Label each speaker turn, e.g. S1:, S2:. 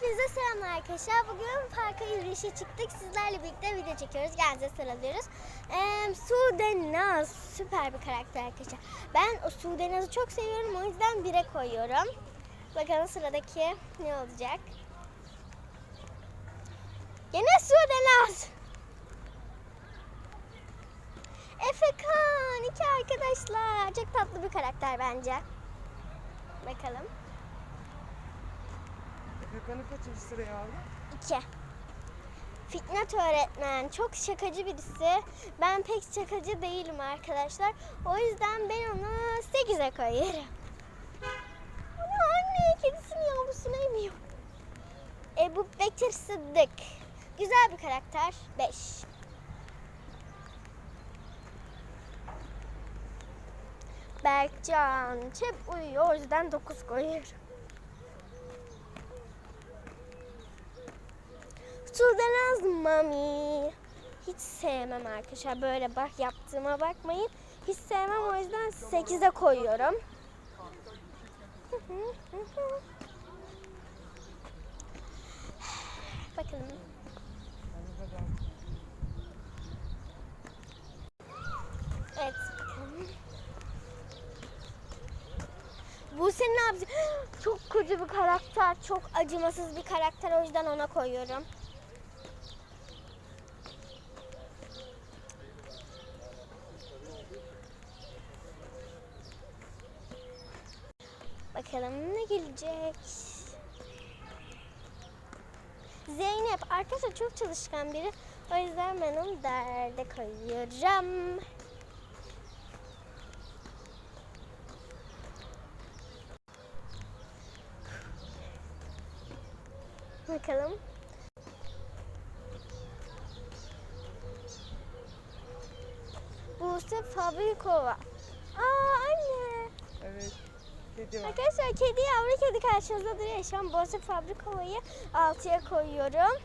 S1: Hepinize selamlar arkadaşlar. Bugün parka yürüyüşe çıktık. Sizlerle birlikte video çekiyoruz. Geldiğinize sıralıyoruz. Ee, Sude Naz süper bir karakter arkadaşlar. Ben o Sude Naz'ı çok seviyorum. O yüzden bire koyuyorum. Bakalım sıradaki ne olacak? Yine Sude Naz. Efekan iki arkadaşlar. Çok tatlı bir karakter bence. Bakalım.
S2: Gökhan'ı kaçıncı sıraya aldın?
S1: 2. Fitnat öğretmen çok şakacı birisi. Ben pek şakacı değilim arkadaşlar. O yüzden ben onu 8'e koyuyorum. Ana anne kedisinin yavrusunu emiyor. Ebu Bekir Sıddık. Güzel bir karakter. 5. Berkcan. Çep uyuyor o yüzden 9 koyuyorum. Sudanaz Mami. Hiç sevmem arkadaşlar. Böyle bak yaptığıma bakmayın. Hiç sevmem o yüzden 8'e koyuyorum. Bakalım. Evet. Bu senin yapacak? Çok kötü bir karakter. Çok acımasız bir karakter. O yüzden ona koyuyorum. Bakalım ne gelecek? Zeynep arkadaşlar çok çalışkan biri. O yüzden ben onu derde koyuyorum. Bakalım. Buse Fabrikova. Aa anne.
S2: Evet. Kedi var.
S1: Arkadaşlar kedi yavru kedi karşınızda duruyor. Şu an Buse Fabrikova'yı 6'ya koyuyorum.